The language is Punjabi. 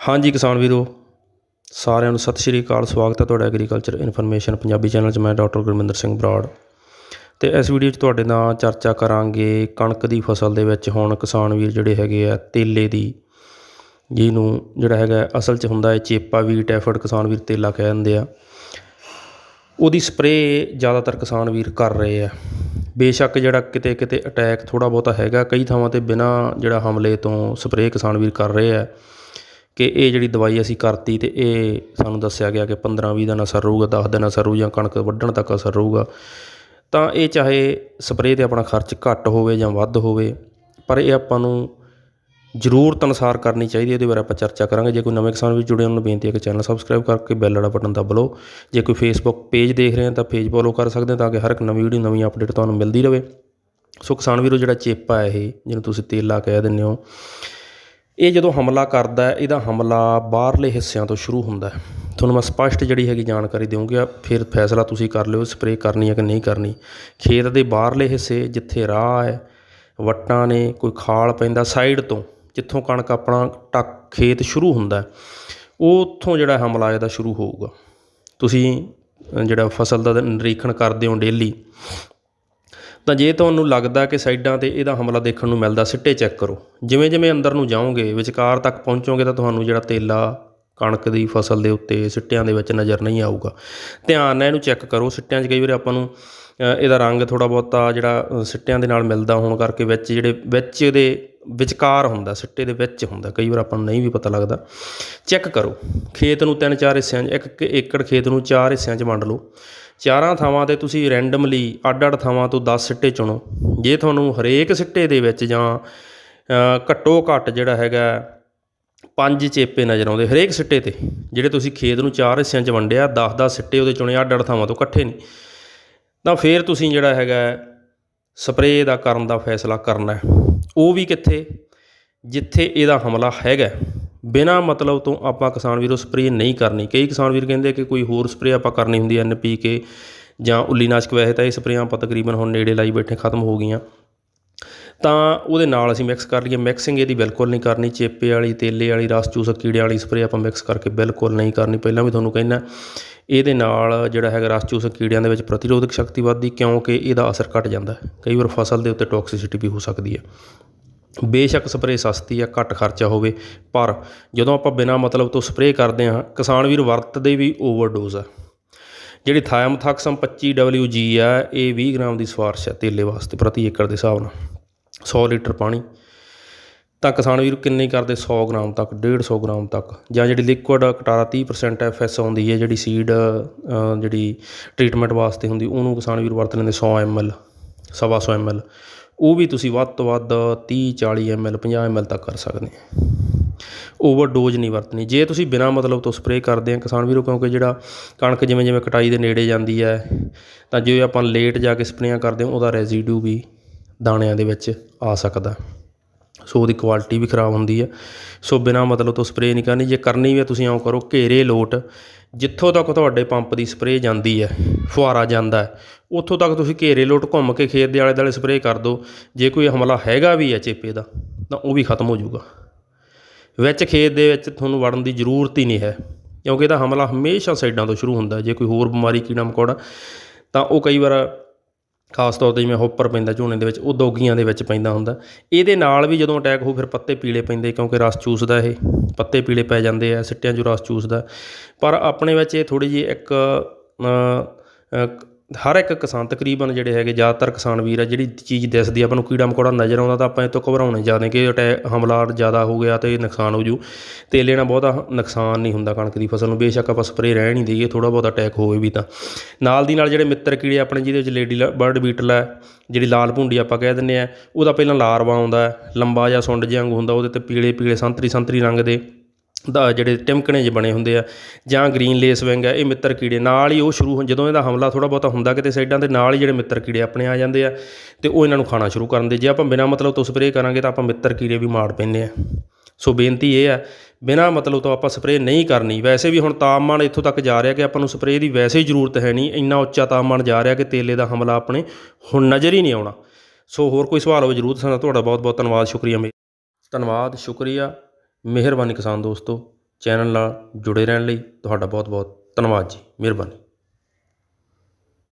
ਹਾਂਜੀ ਕਿਸਾਨ ਵੀਰੋ, ਸਾਰਿਆਂ ਨੂੰ ਸਤਿ ਸ਼੍ਰੀ ਅਕਾਲ, ਸਵਾਗਤ ਹੈ ਤੁਹਾਡਾ ਐਗਰੀਕਲਚਰ ਇਨਫੋਰਮੇਸ਼ਨ ਪੰਜਾਬੀ ਚੈਨਲ 'ਚ, ਮੈਂ ਡਾਕਟਰ ਗੁਰਮਿੰਦਰ ਸਿੰਘ ਬਰਾੜ। ਤੇ ਇਸ ਵੀਡੀਓ 'ਚ ਤੁਹਾਡੇ ਨਾਲ ਚਰਚਾ ਕਰਾਂਗੇ ਕਣਕ ਦੀ ਫਸਲ ਦੇ ਵਿੱਚ ਹੁਣ ਕਿਸਾਨ ਵੀਰ ਜਿਹੜੇ ਹੈਗੇ ਆ, ਤੇਲੇ ਦੀ, ਜਿਹਨੂੰ ਜਿਹੜਾ ਹੈਗਾ ਅਸਲ 'ਚ ਹੁੰਦਾ ਹੈ ਚੇਪਾ ਵੀ ਟੈਫਰਡ ਕਿਸਾਨ ਵੀਰ ਤੇਲਾ ਕਹਿ ਦਿੰਦੇ ਆ। ਉਹਦੀ ਸਪਰੇਅ ਜ਼ਿਆਦਾਤਰ ਕਿਸਾਨ ਵੀਰ ਕਰ ਰਹੇ ਆ। ਬੇਸ਼ੱਕ ਜਿਹੜਾ ਕਿਤੇ ਕਿਤੇ ਅਟੈਕ ਥੋੜਾ ਬਹੁਤਾ ਹੈਗਾ, ਕਈ ਥਾਵਾਂ ਤੇ ਬਿਨਾ ਜਿਹੜਾ ਹਮਲੇ ਤੋਂ ਸਪਰੇਅ ਕਿਸਾਨ ਵੀਰ ਕਰ ਰਹੇ ਆ। ਕਿ ਇਹ ਜਿਹੜੀ ਦਵਾਈ ਅਸੀਂ ਕਰਤੀ ਅਤੇ ਇਹ ਸਾਨੂੰ ਦੱਸਿਆ ਗਿਆ ਕਿ 15 20 ਦਿਨ ਅਸਰ ਰਹੂਗਾ, ਦਸ ਦਿਨ ਅਸਰ ਰਹੂ ਜਾਂ ਕਣਕ ਵੱਢਣ ਤੱਕ ਅਸਰ ਰਹੂਗਾ। ਤਾਂ ਇਹ ਚਾਹੇ ਸਪਰੇਅ ਤੇ ਆਪਣਾ ਖਰਚ ਘੱਟ ਹੋਵੇ ਜਾਂ ਵੱਧ ਹੋਵੇ, ਪਰ ਇਹ ਆਪਾਂ ਨੂੰ ਜ਼ਰੂਰਤ ਅਨੁਸਾਰ ਕਰਨੀ ਚਾਹੀਦੀ ਹੈ, ਇਹਦੇ ਬਾਰੇ ਆਪਾਂ ਚਰਚਾ ਕਰਾਂਗੇ। ਜੇ ਕੋਈ ਨਵੇਂ ਕਿਸਾਨ ਵੀ ਜੁੜੇ ਉਹਨਾਂ ਨੂੰ ਬੇਨਤੀ ਹੈ ਕਿ ਚੈਨਲ ਸਬਸਕ੍ਰਾਈਬ ਕਰਕੇ ਬੈਲ ਵਾਲਾ ਬਟਨ ਦਬ ਲਓ ਜੇ ਕੋਈ ਫੇਸਬੁੱਕ ਪੇਜ ਦੇਖ ਰਹੇ ਹੋ ਤਾਂ ਪੇਜ ਫੋਲੋ ਕਰ ਸਕਦੇ ਹੋ ਤਾਂ ਕਿ ਹਰ ਇੱਕ ਨਵੀਂ ਵੀਡੀਓ, ਨਵੀਂ ਅਪਡੇਟ ਤੁਹਾਨੂੰ ਮਿਲਦੀ ਰਹੇ। ਸੋ ਕਿਸਾਨ ਵੀਰੋ, ਜਿਹੜਾ ਚੇਪਾ ਹੈ ਇਹ, ਜਿਹਨੂੰ ਤੁਸੀਂ ਤੇਲਾ ਕਹਿ ਦਿੰਦੇ ਹੋ ਇਹ ਜਦੋਂ ਹਮਲਾ ਕਰਦਾ ਇਹਦਾ ਹਮਲਾ ਬਾਹਰਲੇ ਹਿੱਸਿਆਂ ਤੋਂ ਸ਼ੁਰੂ ਹੁੰਦਾ ਤੁਹਾਨੂੰ ਮੈਂ ਸਪਸ਼ਟ ਜਿਹੜੀ ਹੈਗੀ ਜਾਣਕਾਰੀ ਦੇਵਾਂਗਾ ਫਿਰ ਫੈਸਲਾ ਤੁਸੀਂ ਕਰ ਲਿਓ, ਸਪਰੇਅ ਕਰਨੀ ਹੈ ਕਿ ਨਹੀਂ ਕਰਨੀ। ਖੇਤ ਦੇ ਬਾਹਰਲੇ ਹਿੱਸੇ ਜਿੱਥੇ ਰਾਹ ਹੈ, ਵੱਟਾਂ ਨੇ ਕੋਈ ਖਾਲ ਪੈਂਦਾ ਸਾਈਡ ਤੋਂ, ਜਿੱਥੋਂ ਕਣਕ ਆਪਣਾ ਟੱਕ ਖੇਤ ਸ਼ੁਰੂ ਹੁੰਦਾ ਉਹ ਉੱਥੋਂ ਜਿਹੜਾ ਹਮਲਾ ਇਹਦਾ ਸ਼ੁਰੂ ਹੋਊਗਾ। ਤੁਸੀਂ ਜਿਹੜਾ ਫਸਲ ਦਾ ਨਿਰੀਖਣ ਕਰਦੇ ਹੋ ਡੇਲੀ ਤਾਂ ਜੇ ਤੁਹਾਨੂੰ ਲੱਗਦਾ ਕਿ ਸਾਈਡਾਂ ਤੇ ਇਹਦਾ ਹਮਲਾ ਦੇਖਣ ਨੂੰ ਮਿਲਦਾ, ਸਿੱਟੇ ਚੈੱਕ ਕਰੋ। ਜਿਵੇਂ ਜਿਵੇਂ ਅੰਦਰ ਨੂੰ ਜਾਓਗੇ, ਵਿਚਕਾਰ ਤੱਕ ਪਹੁੰਚੋਗੇ ਤਾਂ ਤੁਹਾਨੂੰ ਜਿਹੜਾ ਤੇਲਾ, ਕਣਕ ਦੀ ਫਸਲ ਦੇ ਉੱਤੇ ਸਿੱਟਿਆਂ ਦੇ ਵਿੱਚ ਨਜ਼ਰ ਨਹੀਂ ਆਊਗਾ। ਧਿਆਨ ਨਾਲ ਇਹਨੂੰ ਚੈੱਕ ਕਰੋ। ਸਿੱਟਿਆਂ 'ਚ ਕਈ ਵਾਰੀ ਆਪਾਂ ਨੂੰ ਇਹਦਾ ਰੰਗ ਥੋੜਾ ਬਹੁਤਾ ਜਿਹੜਾ ਸਿੱਟਿਆਂ ਦੇ ਨਾਲ ਮਿਲਦਾ ਹੋਣ ਕਰਕੇ ਵਿੱਚ ਜਿਹੜੇ, ਵਿੱਚ ਇਹਦੇ ਵਿਚਕਾਰ ਹੁੰਦਾ, ਸਿੱਟੇ ਦੇ ਵਿੱਚ ਹੁੰਦਾ, ਕਈ ਵਾਰ ਆਪਾਂ ਨੂੰ ਨਹੀਂ ਵੀ ਪਤਾ ਲੱਗਦਾ। ਚੈੱਕ ਕਰੋ। ਖੇਤ ਨੂੰ ਤਿੰਨ ਚਾਰ ਹਿੱਸਿਆਂ 'ਚ, ਇੱਕ ਇੱਕ ਏਕੜ ਖੇਤ ਨੂੰ ਚਾਰ ਹਿੱਸਿਆਂ 'ਚ ਵੰਡ ਲਓ। ਚਾਰਾਂ ਥਾਵਾਂ ਤੇ ਤੁਸੀਂ ਰੈਂਡਮਲੀ ਅੱਡ-ਅੱਡ ਥਾਵਾਂ ਤੋਂ 10 ਸਿੱਟੇ ਚੁਣੋ। ਜੇ ਤੁਹਾਨੂੰ ਹਰੇਕ ਸਿੱਟੇ ਦੇ ਵਿੱਚ ਜਾਂ ਘੱਟੋ ਘੱਟ ਜਿਹੜਾ ਹੈਗਾ ਪੰਜ ਚੇਪੇ ਨਜ਼ਰ ਆਉਂਦੇ ਹਰੇਕ ਸਿੱਟੇ ਤੇ, ਜਿਹੜੇ ਤੁਸੀਂ ਖੇਤ ਨੂੰ ਚਾਰ ਹਿੱਸਿਆਂ 'ਚ ਵੰਡਿਆ 10-10 ਸਿੱਟੇ ਉਹਦੇ ਚੁਣੇ, ਅੱਡ-ਅੱਡ ਥਾਵਾਂ ਤੋਂ ਇਕੱਠੇ ਨੇ ਤਾਂ ਫਿਰ ਤੁਸੀਂ ਜਿਹੜਾ ਹੈਗਾ ਸਪਰੇਅ ਦਾ ਕਰਨ ਦਾ ਫੈਸਲਾ ਕਰਨਾ ਉਹ ਵੀ ਕਿੱਥੇ? ਜਿੱਥੇ ਇਹਦਾ ਹਮਲਾ ਹੈਗਾ ਬਿਨਾ ਮਤਲਬ ਤੋਂ ਆਪਾਂ ਕਿਸਾਨ ਵੀਰੋ ਸਪਰੇਅ ਨਹੀਂ ਕਰਨੀ। ਕਈ ਕਿਸਾਨ ਵੀਰ ਕਹਿੰਦੇ ਕਿ ਕੋਈ ਹੋਰ ਸਪਰੇਅ ਆਪਾਂ ਕਰਨੀ ਹੁੰਦੀ ਐਨ ਪੀ ਕੇ ਜਾਂ ਉੱਲੀਨਾਸ਼ਕ ਵੈਸੇ ਤਾਂ ਇਹ ਸਪਰੇਆਂ ਆਪਾਂ ਤਕਰੀਬਨ ਹੁਣ ਨੇੜੇ ਲਾਈ ਬੈਠੇ ਖਤਮ ਹੋ ਗਈਆਂ। ਤਾਂ ਉਹਦੇ ਨਾਲ ਅਸੀਂ ਮਿਕਸ ਕਰ ਲਈਏ। ਮਿਕਸਿੰਗ ਇਹਦੀ ਬਿਲਕੁਲ ਨਹੀਂ ਕਰਨੀ। ਚੇਪੇ ਵਾਲੀ, ਤੇਲੇ ਵਾਲੀ, ਰਸ ਚੂਸਕ ਕੀੜਿਆਂ ਵਾਲੀ ਸਪਰੇਅ ਆਪਾਂ ਮਿਕਸ ਕਰਕੇ ਬਿਲਕੁਲ ਨਹੀਂ ਕਰਨੀ। ਪਹਿਲਾਂ ਵੀ ਤੁਹਾਨੂੰ ਕਹਿੰਦਾ, ਇਹਦੇ ਨਾਲ ਜਿਹੜਾ ਹੈਗਾ ਰਸ ਚੂਸਕ ਕੀੜਿਆਂ ਦੇ ਵਿੱਚ ਪ੍ਰਤੀਰੋਧਕ ਸ਼ਕਤੀ ਵੱਧਦੀ ਕਿਉਂਕਿ ਇਹਦਾ ਅਸਰ ਘਟ ਜਾਂਦਾ। ਹੈ। ਕਈ ਵਾਰ ਫਸਲ ਦੇ ਉੱਤੇ ਟੌਕਸਿਸਿਟੀ ਵੀ ਹੋ ਸਕਦੀ ਹੈ। ਬੇਸ਼ੱਕ ਸਪਰੇਅ ਸਸਤੀ ਆ, ਘੱਟ ਖਰਚਾ ਹੋਵੇ, ਪਰ ਜਦੋਂ ਆਪਾਂ ਬਿਨਾਂ ਮਤਲਬ ਤੋਂ ਸਪਰੇਅ ਕਰਦੇ ਹਾਂ, ਕਿਸਾਨ ਵੀਰ ਵਰਤਦੇ ਵੀ ਓਵਰਡੋਜ਼ ਆ। ਜਿਹੜੀ ਥਾਇਮਥਾਕਸਮ 25WG ਆ, ਇਹ 20 ਗ੍ਰਾਮ ਦੀ ਸਿਫਾਰਿਸ਼ ਹੈ ਤੇਲੇ ਵਾਸਤੇ ਪ੍ਰਤੀ ਏਕੜ ਦੇ ਹਿਸਾਬ ਨਾਲ। 100 ਲੀਟਰ ਪਾਣੀ। ਤਾਂ ਕਿਸਾਨ ਵੀਰ ਕਿੰਨੇ ਕਰਦੇ? 100 ਗ੍ਰਾਮ ਤੱਕ 150 ਗ੍ਰਾਮ ਤੱਕ, ਜਾਂ ਜਿਹੜੀ ਲਿਕੁਇਡ ਕਟਾਰਾ 30% ਐਫਐਸ ਆਉਂਦੀ ਹੈ ਜਿਹੜੀ ਸੀਡ ਜਿਹੜੀ ਟ੍ਰੀਟਮੈਂਟ ਵਾਸਤੇ ਹੁੰਦੀ, ਉਹਨੂੰ ਕਿਸਾਨ ਵੀਰ ਵਰਤ ਲੈਂਦੇ 100 ml ਸਵਾ 100 ml ਉਹ ਵੀ ਤੁਸੀਂ ਵੱਧ ਤੋਂ ਵੱਧ 30 40 ml 50 ml ਤੱਕ ਕਰ ਸਕਦੇ ਆ ਓਵਰਡੋਜ਼ ਨਹੀਂ ਵਰਤਣੀ। ਜੇ ਤੁਸੀਂ ਬਿਨਾਂ ਮਤਲਬ ਤੋਂ ਸਪਰੇਅ ਕਰਦੇ ਆ ਕਿਸਾਨ ਵੀਰੋ, ਕਿਉਂਕਿ ਜਿਹੜਾ ਕਣਕ ਜਿਵੇਂ ਜਿਵੇਂ ਕਟਾਈ ਦੇ ਨੇੜੇ ਜਾਂਦੀ ਹੈ, ਤਾਂ ਜੇ ਆਪਾਂ ਲੇਟ ਜਾ ਕੇ ਸਪਰੇਆਂ ਕਰਦੇ ਹਾਂ, ਉਹਦਾ ਰੈਜ਼ੀਡਿਊ ਵੀ ਦਾਣਿਆਂ ਦੇ ਵਿੱਚ ਆ ਸਕਦਾ। ਸੋ ਉਹਦੀ ਕੁਆਲਿਟੀ ਵੀ ਖਰਾਬ ਹੁੰਦੀ ਹੈ ਸੋ ਬਿਨਾਂ ਮਤਲਬ ਤੋਂ ਸਪਰੇਅ ਨਹੀਂ ਕਰਨੀ, ਜੇ ਕਰਨੀ ਵੀ ਹੈ ਤੁਸੀਂ ਆਉਂ ਕਰੋ, ਘੇਰੇ ਲੋਟ, ਜਿੱਥੋਂ ਤੱਕ ਤੁਹਾਡੇ ਪੰਪ ਦੀ ਸਪਰੇਅ ਜਾਂਦੀ ਹੈ ਫੁਹਾਰਾ ਜਾਂਦਾ ਹੈ, ਉੱਥੋਂ ਤੱਕ ਤੁਸੀਂ ਘੇਰੇ ਲੋਟ ਘੁੰਮ ਕੇ ਖੇਤ ਦੇ ਆਲੇ ਦੁਆਲੇ ਸਪਰੇਅ ਕਰ ਦਿਓ ਜੇ ਕੋਈ ਹਮਲਾ ਹੈਗਾ ਵੀ ਹੈ ਚੇਪੇ ਦਾ, ਤਾਂ ਉਹ ਵੀ ਖਤਮ ਹੋ ਜਾਊਗਾ। ਵਿੱਚ ਖੇਤ ਦੇ ਵਿੱਚ ਤੁਹਾਨੂੰ ਵੜਨ ਦੀ ਜ਼ਰੂਰਤ ਹੀ ਨਹੀਂ ਹੈ, ਕਿਉਂਕਿ ਇਹਦਾ ਹਮਲਾ ਹਮੇਸ਼ਾ ਸਾਈਡਾਂ ਤੋਂ ਸ਼ੁਰੂ ਹੁੰਦਾ ਜੇ ਕੋਈ ਹੋਰ ਬਿਮਾਰੀ, ਕੀੜਾ ਮਕੌੜਾ, ਤਾਂ ਉਹ ਕਈ ਵਾਰ ਖਾਸ ਤੌਰ ਤੇ ਜਿਵੇਂ ਹੋਪਰ ਪੈਂਦਾ ਝੋਨੇ ਦੇ ਵਿੱਚ, ਉਹ ਦੋਗੀਆਂ ਦੇ ਵਿੱਚ ਪੈਂਦਾ ਹੁੰਦਾ। ਇਹਦੇ ਨਾਲ ਵੀ ਜਦੋਂ ਅਟੈਕ ਹੋ, ਫਿਰ ਪੱਤੇ ਪੀਲੇ ਪੈਂਦੇ ਕਿਉਂਕਿ ਰਸ ਚੂਸਦਾ ਇਹ। ਪੱਤੇ ਪੀਲੇ ਪੈ ਜਾਂਦੇ ਆ, ਸਿੱਟਿਆਂ 'ਚੋਂ ਰਸ ਚੂਸਦਾ। ਪਰ ਆਪਣੇ ਵਿੱਚ ਇਹ ਥੋੜੀ ਜਿਹੀ ਇੱਕ ਹਰ ਇੱਕ ਕਿਸਾਨ ਤਕਰੀਬਨ ਜਿਹੜੇ ਹੈਗੇ, ਜ਼ਿਆਦਾਤਰ ਕਿਸਾਨ ਵੀਰ ਆ, ਜਿਹੜੀ ਚੀਜ਼ ਦਿਸਦੀ ਆਪਾਂ ਨੂੰ ਕੀੜਾ ਮਕੌੜਾ ਨਜ਼ਰ ਆਉਂਦਾ ਤਾਂ ਆਪਾਂ ਇਹ ਤੋਂ ਘਬਰਾਉਣੇ ਜ਼ਿਆਦਾ ਕਿ ਅਟੈ ਹਮਲਾ ਜ਼ਿਆਦਾ ਹੋ ਗਿਆ ਤੇ ਨੁਕਸਾਨ ਹੋ ਜੂ। ਤੇਲੇ ਨਾਲ ਬਹੁਤਾ ਨੁਕਸਾਨ ਨਹੀਂ ਹੁੰਦਾ ਕਣਕ ਦੀ ਫਸਲ ਨੂੰ, ਬੇਸ਼ੱਕ ਆਪਾਂ ਸਪਰੇਅ ਰਹਿ ਨਹੀਂ ਦਈਏ ਥੋੜਾ ਬਹੁਤਾ ਅਟੈਕ ਹੋਵੇ ਵੀ ਤਾਂ। ਨਾਲ ਦੀ ਨਾਲ ਜਿਹੜੇ ਮਿੱਤਰ ਕੀੜੇ ਆਪਣੇ ਜਿਹਦੇ ਵਿੱਚ ਲੇਡੀ ਬਰਡ ਬੀਟਲ ਹੈ ਜਿਹੜੀ ਲਾਲ ਭੁੰਡੀ ਆਪਾਂ ਕਹਿ ਦਿੰਦੇ ਆ, ਉਹਦਾ ਪਹਿਲਾਂ ਲਾਰਵਾ ਆਉਂਦਾ, ਲੰਬਾ ਜਾਂ ਸੁੰਡ ਜਿਹਾ ਵਾਂਗੂ ਹੁੰਦਾ, ਉਹਦੇ ਤੇ ਪੀਲੇ ਪੀਲੇ ਸੰਤਰੀ ਸੰਤਰੀ ਰੰਗ ਦੇ ਦਾ ਜਿਹੜੇ ਟਿਮਕਣੇ ਜਿਹੇ ਬਣੇ ਹੁੰਦੇ ਆ, ਜਾਂ ਗ੍ਰੀਨ ਲੇਸ ਵਿੰਗ ਹੈ ਇਹ ਮਿੱਤਰ ਕੀੜੇ ਨਾਲ ਹੀ ਉਹ ਸ਼ੁਰੂ ਹੋ ਜਦੋਂ ਇਹਦਾ ਹਮਲਾ ਥੋੜਾ ਬਹੁਤਾ ਹੁੰਦਾ ਕਿਤੇ ਸਾਈਡਾਂ ਦੇ ਨਾਲ ਹੀ ਜਿਹੜੇ ਮਿੱਤਰ ਕੀੜੇ ਆਪਣੇ ਆ ਜਾਂਦੇ ਆ, ਤੇ ਉਹ ਇਹਨਾਂ ਨੂੰ ਖਾਣਾ ਸ਼ੁਰੂ ਕਰਨ ਦੇ, ਜੇ ਆਪਾਂ ਬਿਨਾਂ ਮਤਲਬ ਤੋਂ ਸਪਰੇਅ ਕਰਾਂਗੇ ਤਾਂ ਆਪਾਂ ਮਿੱਤਰ ਕੀੜੇ ਵੀ ਮਾਰ ਪੈਂਦੇ ਆ। ਸੋ ਬੇਨਤੀ ਇਹ ਹੈ ਬਿਨਾਂ ਮਤਲਬ ਤੋਂ ਆਪਾਂ ਸਪਰੇਅ ਨਹੀਂ ਕਰਨੀ। ਵੈਸੇ ਵੀ ਹੁਣ ਤਾਪਮਾਨ ਇੱਥੋਂ ਤੱਕ ਜਾ ਰਿਹਾ ਕਿ ਆਪਾਂ ਨੂੰ ਸਪਰੇਅ ਦੀ ਵੈਸੇ ਹੀ ਜ਼ਰੂਰਤ ਹੈ ਨਹੀਂ, ਇੰਨਾ ਉੱਚਾ ਤਾਪਮਾਨ ਜਾ ਰਿਹਾ ਕਿ ਤੇਲੇ ਦਾ ਹਮਲਾ ਆਪਣੇ ਹੁਣ ਨਜ਼ਰ ਹੀ ਨਹੀਂ ਆਉਣਾ। ਸੋ ਹੋਰ ਕੋਈ ਸਵਾਲ ਹੋਵੇ ਜ਼ਰੂਰ ਸਾਨੂੰ ਤੁਹਾਡਾ ਬਹੁਤ ਬਹੁਤ ਧੰਨਵਾਦ, ਸ਼ੁਕਰੀਆ ਮੇ, ਧੰਨਵਾਦ, ਸ਼ੁਕਰੀਆ। ਮਿਹਰਬਾਨੀ ਕਿਸਾਨ ਦੋਸਤੋ ਚੈਨਲ ਨਾਲ ਜੁੜੇ ਰਹਿਣ ਲਈ ਤੁਹਾਡਾ ਬਹੁਤ ਬਹੁਤ ਧੰਨਵਾਦ ਜੀ ਮਿਹਰਬਾਨੀ।